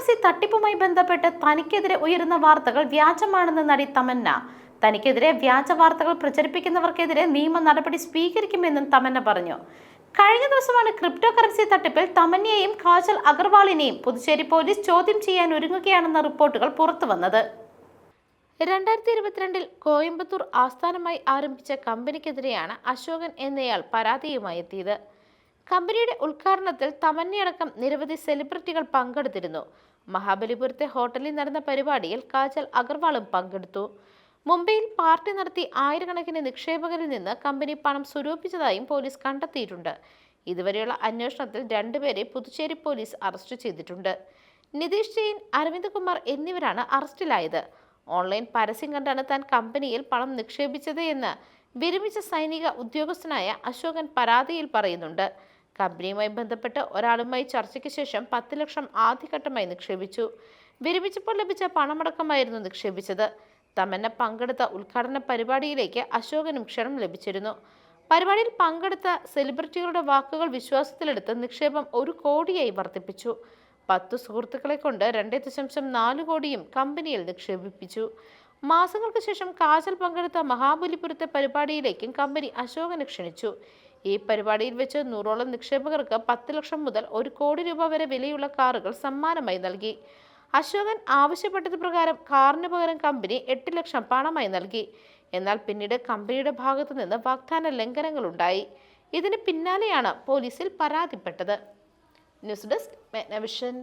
Currency തട്ടിപ്പുമായി ബന്ധപ്പെട്ട് തനിക്കെതിരെ ഉയരുന്ന വാർത്തകൾ വ്യാജമാണെന്ന് നടി തമന്ന. തനിക്കെതിരെ വ്യാജ വാർത്തകൾ പ്രചരിപ്പിക്കുന്നവർക്കെതിരെ നിയമ നടപടി സ്വീകരിക്കുമെന്നും തമന്ന പറഞ്ഞു. കഴിഞ്ഞ ദിവസമാണ് ക്രിപ്റ്റോ കറൻസി തട്ടിപ്പിൽ തമന്നയെയും കാജൽ അഗർവാളിനെയും പുതുച്ചേരി പോലീസ് ചോദ്യം ചെയ്യാൻ ഒരുങ്ങുകയാണെന്ന റിപ്പോർട്ടുകൾ പുറത്തുവന്നത്. രണ്ടായിരത്തി ഇരുപത്തിരണ്ടിൽ കോയമ്പത്തൂർ ആസ്ഥാനമായി ആരംഭിച്ച കമ്പനിക്കെതിരെയാണ് അശോകൻ എന്നയാൾ പരാതിയുമായി എത്തിയത്. കമ്പനിയുടെ ഉദ്ഘാടനത്തിൽ തമന്നയടക്കം നിരവധി സെലിബ്രിറ്റികൾ പങ്കെടുത്തിരുന്നു. മഹാബലിപുരത്തെ ഹോട്ടലിൽ നടന്ന പരിപാടിയിൽ കാജൽ അഗർവാളും പങ്കെടുത്തു. മുംബൈയിൽ പാർട്ടി നടത്തി ആയിരക്കണക്കിന് നിക്ഷേപകരിൽ നിന്ന് കമ്പനി പണം സ്വരൂപിച്ചതായും പോലീസ് കണ്ടെത്തിയിട്ടുണ്ട്. ഇതുവരെയുള്ള അന്വേഷണത്തിൽ രണ്ടുപേരെ പുതുച്ചേരി പോലീസ് അറസ്റ്റ് ചെയ്തിട്ടുണ്ട്. നിതീഷ് ജെയിൻ അരവിന്ദ് കുമാർ എന്നിവരാണ് അറസ്റ്റിലായത്. ഓൺലൈൻ പരസ്യം കണ്ടാണ് താൻ കമ്പനിയിൽ പണം നിക്ഷേപിച്ചത് എന്ന് വിരമിച്ച സൈനിക ഉദ്യോഗസ്ഥനായ അശോകൻ പരാതിയിൽ പറയുന്നുണ്ട്. കമ്പനിയുമായി ബന്ധപ്പെട്ട് ഒരാളുമായി ചർച്ചയ്ക്ക് ശേഷം പത്ത് ലക്ഷം ആദ്യഘട്ടമായി നിക്ഷേപിച്ചു. വിരമിച്ചപ്പോൾ ലഭിച്ച പണമടക്കമായിരുന്നു നിക്ഷേപിച്ചത്. തമന്ന പങ്കെടുത്ത ഉദ്ഘാടന പരിപാടിയിലേക്ക് അശോകനും ക്ഷണം ലഭിച്ചിരുന്നു. പരിപാടിയിൽ പങ്കെടുത്ത സെലിബ്രിറ്റികളുടെ വാക്കുകൾ വിശ്വാസത്തിലെടുത്ത് നിക്ഷേപം ഒരു കോടിയായി വർദ്ധിപ്പിച്ചു. പത്തു സുഹൃത്തുക്കളെ കൊണ്ട് രണ്ട് ദശാംശം നാല് കോടിയും കമ്പനിയിൽ നിക്ഷേപിപ്പിച്ചു. മാസങ്ങൾക്ക് ശേഷം കാജൽ പങ്കെടുത്ത മഹാബലിപുരത്തെ പരിപാടിയിലേക്കും കമ്പനി അശോകനെ ക്ഷണിച്ചു. ഈ പരിപാടിയിൽ വെച്ച് നൂറോളം നിക്ഷേപകർക്ക് പത്ത് ലക്ഷം മുതൽ ഒരു കോടി രൂപ വരെ വിലയുള്ള കാറുകൾ സമ്മാനമായി നൽകി. അശോകൻ ആവശ്യപ്പെട്ടത് പ്രകാരം കാറിന് പകരം കമ്പനി എട്ട് ലക്ഷം പണമായി നൽകി. എന്നാൽ പിന്നീട് കമ്പനിയുടെ ഭാഗത്തു നിന്ന് വാഗ്ദാന ലംഘനങ്ങളുണ്ടായി ഇതിന് പിന്നാലെയാണ് പോലീസിൽ പരാതിപ്പെട്ടത്. News desk മെഗ്നവിഷൻ.